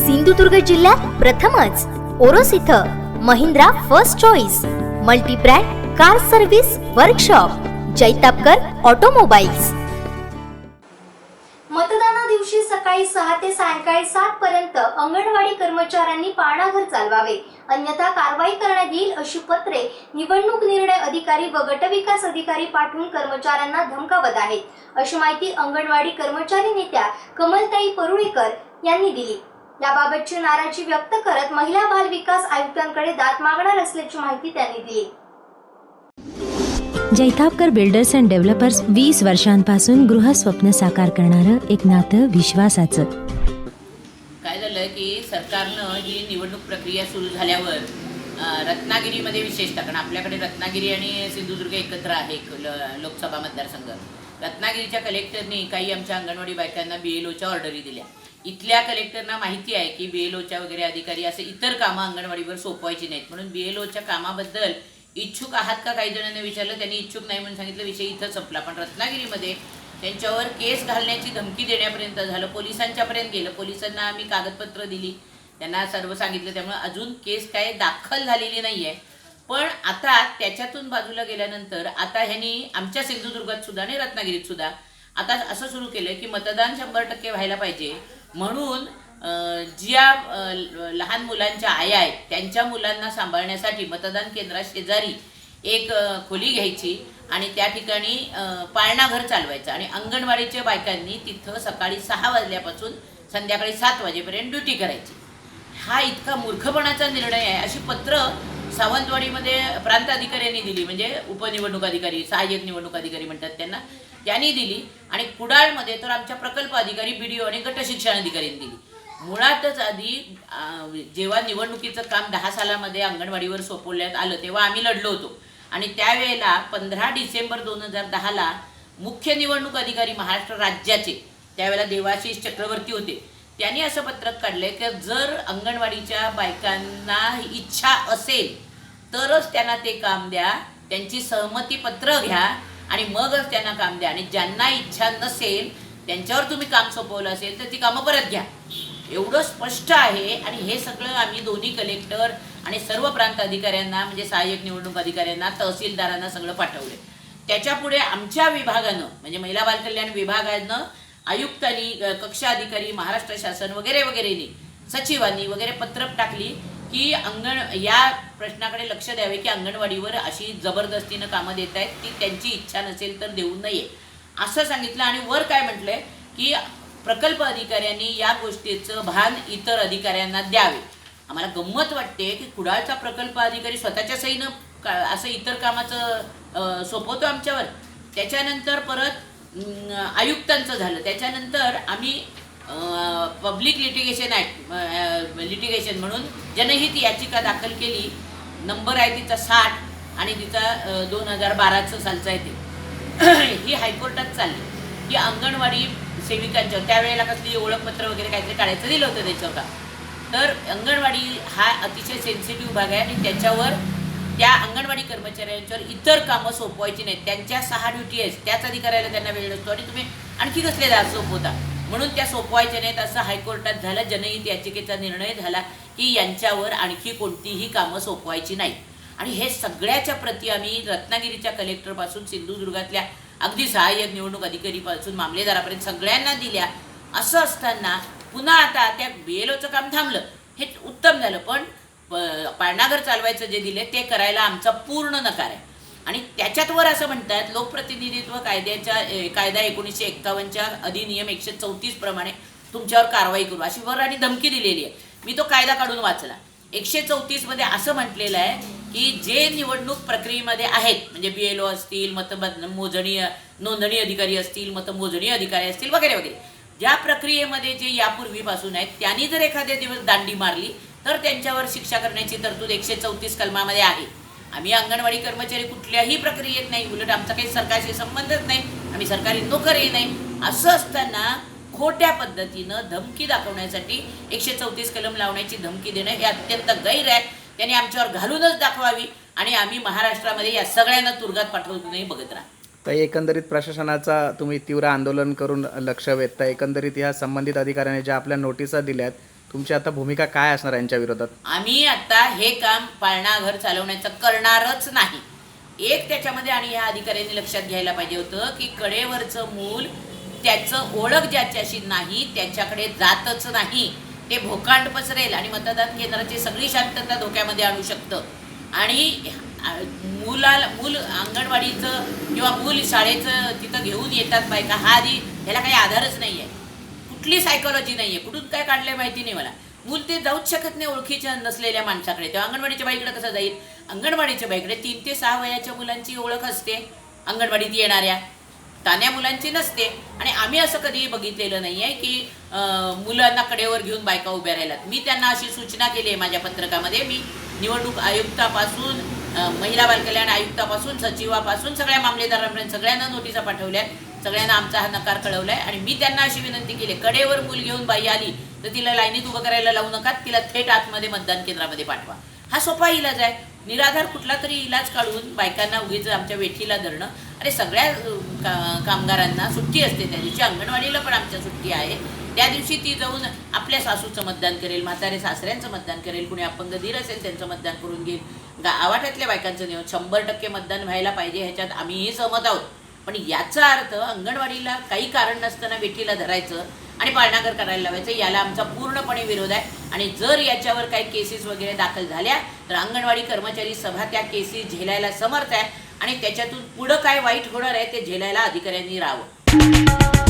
सिंधुदुर्ग जिल्ह्यात प्रथमच ओरोस इथं Mahindra first choice multibrand car service workshop Jaitapkar automobiles. मतदाना दिवशी सकाळी सहा ते सायंकाळी सात पर्यंत अंगणवाडी कर्मचाऱ्यांनी पाळणाघर चालवावे. अन्यथा कारवाई करण्यात येईल अशी पत्रे निवडणूक निर्णय अधिकारी व गटविकास अधिकारी पाठवून कर्मचाऱ्यांना धमकावत आहेत. अशी माहिती अंगणवाडी कर्मचारी नेत्या कमलताई परुळेकर यांनी दिली. याबाबतची नाराजी व्यक्त करत महिला बाल विकास आयुक्तांकडे दाद मागणार असल्याची माहिती त्यांनी दिली. जैतापकर बिल्डर्स अँड डेव्हलपर्स वीस वर्षांपासून गृहस्वप्न साकार करणारं एक नातं विश्वासाचं. काय झालं की सरकारनं ही निवडणूक प्रक्रिया सुरू झाल्यावर रत्नागिरीमध्ये विशेषतः कारण आपल्याकडे रत्नागिरी आणि सिंधुदुर्ग एकत्र आहे लोकसभा मतदारसंघ. रत्नागिरीच्या कलेक्टरने काही आमच्या अंगणवाडी बायकांना बी एल ओच्या ऑर्डरी दिल्या. इथल्या कलेक्टरना माहिती आहे की बी एल ओच्या वगैरे अधिकारी असे इतर कामं अंगणवाडीवर सोपवायची नाहीत. म्हणून बी एल ओच्या कामाबद्दल इच्छुक आहात का काही जणांना विचारलं? त्यांनी इच्छुक नाही म्हणून सांगितलं विषय इथं संपला. पण रत्नागिरीमध्ये त्यांच्यावर केस घालण्याची धमकी देण्यापर्यंत झालं. पोलिसांच्यापर्यंत गेलं. पोलिसांना आम्ही कागदपत्र दिली. त्यांना सर्व सांगितलं. त्यामुळे अजून केस काय दाखल झालेली नाही आहे पण आता त्याच्यातून बाजूला गेल्यानंतर आता ह्यांनी आमच्या सिंधुदुर्गात सुद्धा आणि रत्नागिरीत सुद्धा आता असं सुरू केलं की मतदान शंभर टक्के व्हायला पाहिजे. म्हणून ज्या लहान मुलांच्या आया आहेत त्यांच्या मुलांना सांभाळण्यासाठी मतदान केंद्रा शेजारी एक खोली घ्यायची आणि त्या ठिकाणी पाळणाघर चालवायचं आणि अंगणवाडीच्या बायकांनी तिथं सकाळी सहा वाजल्यापासून संध्याकाळी सात वाजेपर्यंत ड्युटी करायची. हा इतका मूर्खपणाचा निर्णय आहे. अशी पत्र सावंतवाडीमध्ये प्रांत अधिकाऱ्यांनी दिली म्हणजे उपनिवडणूक अधिकारी सहाय्यक निवडणूक अधिकारी म्हणतात त्यांना त्यांनी दिली. आणि कुडाळमध्ये तर आमच्या प्रकल्प अधिकारी बी डी ओ आणि गट शिक्षण अधिकाऱ्यांनी दिली. मुळातच आधी जेव्हा निवडणुकीचं काम दहा सालामध्ये अंगणवाडीवर सोपवण्यात आलं तेव्हा आम्ही लढलो होतो. आणि त्यावेळेला पंधरा डिसेंबर दोन हजार दहाला मुख्य निवडणूक अधिकारी महाराष्ट्र राज्याचे त्यावेळेला देवाशिष चक्रवर्ती होते. त्यांनी असं पत्रक काढलंय की जर अंगणवाडीच्या बायकांना इच्छा असेल तरच त्यांना ते काम द्या त्यांची सहमती पत्र घ्या आणि मगच त्यांना काम द्या. आणि ज्यांना इच्छा नसेल त्यांच्यावर तुम्ही काम सोपवलं असेल तर ती कामं परत घ्या. एवढं स्पष्ट आहे आणि हे सगळं आम्ही दोन्ही कलेक्टर आणि सर्व प्रांत अधिकाऱ्यांना म्हणजे सहाय्यक निवडणूक अधिकाऱ्यांना तहसीलदारांना सगळं पाठवलं त्याच्यापुढे आमच्या विभागानं म्हणजे महिला बालकल्याण विभागानं आयुक्तांनी कक्षा अधिकारी महाराष्ट्र शासन वगैरे वगैरेने सचिवांनी वगैरे पत्र टाकली की अंगण या प्रश्नाकडे लक्ष द्यावे की अंगणवाडीवर अशी जबरदस्तीनं कामं देत आहेत ती त्यांची इच्छा नसेल तर देऊ नये. असं सांगितलं आणि वर काय म्हटलंय की प्रकल्प अधिकाऱ्यांनी या गोष्टीचं भान इतर अधिकाऱ्यांना द्यावे. आम्हाला गंमत वाटते की कुडाळचा प्रकल्प अधिकारी स्वतःच्या सहीनं का असं इतर कामाचं सोपवतो आमच्यावर. त्याच्यानंतर परत आयुक्तांचं झालं. त्याच्यानंतर आम्ही पब्लिक लिटिगेशन ॲक्ट लिटिगेशन म्हणून जनहित याचिका दाखल केली. नंबर आहे तिचा साठ आणि तिचा दोन हजार बाराचं सालचा आहे ते. ही हायकोर्टात चालली. की अंगणवाडी सेविकांच्यावर त्यावेळेला कसली ओळखपत्र वगैरे काहीतरी काढायचं दिलं होतं त्याच्यावर. तर अंगणवाडी हा अतिशय सेन्सिटिव्ह भाग आहे आणि त्याच्यावर त्या अंगणवाडी कर्मचाऱ्यांच्यावर इतर कामं सोपवायची नाहीत. त्यांच्या सहा ड्युटी आहेत. त्याच अधिकाऱ्याला त्यांना वेळ नसतो आणि तुम्ही आणखी कसले दास सोपवता? म्हणून त्या सोपवायच्या नाहीत असं हायकोर्टात झालं. जनहित याचिकेचा निर्णय झाला की यांच्यावर आणखी कोणतीही कामं सोपवायची नाहीत. आणि हे सगळ्याच्या प्रती आम्ही रत्नागिरीच्या कलेक्टरपासून सिंधुदुर्गातल्या अगदी सहाय्यक निवडणूक अधिकारीपासून मामलेदारापर्यंत सगळ्यांना दिल्या. असं असताना पुन्हा आता त्या बेलोचं काम थांबलं. हे उत्तम झालं. पण पाळणाघर चालवायचं जे दिले ते करायला आमचा पूर्ण नकार आहे. आणि त्याच्यात वर असं म्हणतात लोकप्रतिनिधित्व कायद्याच्या कायदा एकोणीसशे एक्कावन्नच्या अधिनियम एकशे चौतीस प्रमाणे तुमच्यावर कारवाई करू. अशी वर आणि धमकी दिलेली आहे. मी तो कायदा काढून वाचला. एकशे चौतीसमध्ये असं म्हटलेलं आहे की जे निवडणूक प्रक्रियेमध्ये आहेत म्हणजे बी एल ओ असतील मतबद मोजणी नोंदणी अधिकारी असतील मतमोजणी अधिकारी असतील वगैरे वगैरे. ज्या प्रक्रियेमध्ये जे यापूर्वीपासून आहेत त्यांनी जर एखाद्या दिवस दांडी मारली तर त्यांच्यावर शिक्षा करण्याची तरतूद एकशे चौतीस कलमामध्ये आहे. आम्ही अंगणवाडी कर्मचारी कुठल्याही प्रक्रियेत नाही. उलट आमचा काही सरकारशी संबंधच नाही. आम्ही सरकारी नोकरही नाही. असं असताना खोट्या पद्धतीनं धमकी दाखवण्यासाठी एकशे चौतीस कलम लावण्याची धमकी देणं हे अत्यंत गैर आहे. त्यांनी आमच्यावर घालूनच दाखवावी आणि आम्ही महाराष्ट्रामध्ये या सगळ्यांना तुरुंगात पाठवूनही बघत राहा. तर एकंदरीत प्रशासनाचा तुम्ही तीव्र आंदोलन करून लक्ष वेधता एकंदरीत ह्या संबंधित अधिकाऱ्याने ज्या आपल्या नोटिसा दिल्यात तुमची आता भूमिका काय असणार यांच्या विरोधात? आम्ही आता हे काम पाळणाघर चालवण्याचं करणारच नाही. एक त्याच्यामध्ये आणि ह्या अधिकाऱ्यांनी लक्षात घ्यायला पाहिजे होतं की कडेवरचं मूल त्याचं ओळख ज्याच्याशी नाही त्याच्याकडे जातच नाही. ते भोकांड पसरेल आणि मतदान केंद्राची सगळी शांतता धोक्यामध्ये आणू शकतं. आणि मुलाला मूल अंगणवाडीचं किंवा मूल शाळेचं तिथं घेऊन येतात बायका हा आधी ह्याला काही आधारच नाही आहे कुठली सायकॉलॉजी नाही आहे कुठून काय काढलंय माहिती नाही मला. मूल ते जाऊच शकत नाही ओळखीच्या नसलेल्या माणसाकडे. तेव्हा अंगणवाडीच्या बाईकडे कसं जाईल? अंगणवाडीच्या बाईकडे तीन ते सहा वयाच्या मुलांची ओळख असते. अंगणवाडीत येणाऱ्या तान्या मुलांची नसते. आणि आम्ही असं कधी बघितलेलं नाही आहे की मुलांना कडेवर घेऊन बायका उभ्या राहिल्यात. मी त्यांना अशी सूचना केली आहे माझ्या पत्रकामध्ये. मी निवडणूक आयुक्तापासून महिला बालकल्याण आयुक्तापासून सचिवापासून सगळ्या मामलेदारांपर्यंत सगळ्यांना नोटिसा पाठवल्या सगळ्यांना आमचा हा नकार कळवलाय. आणि मी त्यांना अशी विनंती केली कडेवर मूल घेऊन बाई आली तर तिला लाईनीत उभं करायला लावू नका तिला थेट आतमध्ये मतदान केंद्रामध्ये पाठवा. हा सोपा इलाज आहे. निराधार कुठला तरी इलाज काढून बायकांना उगीच आमच्या वेठीला धरणं. अरे सगळ्या का कामगारांना सुट्टी असते त्या दिवशी अंगणवाडीला पण आमच्या सुट्टी आहे. त्या दिवशी ती जाऊन आपल्या सासूचं मतदान करेल म्हातारे सासऱ्यांचं मतदान करेल कुणी अपंग धीर असेल त्यांचं मतदान करून घेईल. गा बायकांचं नियम शंभर टक्के मतदान व्हायला पाहिजे ह्याच्यात आम्हीही सहमत आहोत. पण याचा अर्थ अंगणवाडीला काही कारण नसताना बेटीला धरायचं आणि पाळणाघर करायला लावायचं याला आमचा पूर्णपणे विरोध आहे. आणि जर याच्यावर काही केसेस वगैरे दाखल झाल्या तर अंगणवाडी कर्मचारी सभा त्या केसेस झेलायला समर्थ आहे. आणि त्याच्यातून पुढं काय वाईट होणार आहे ते झेलायला अधिकाऱ्यांनी राहावं.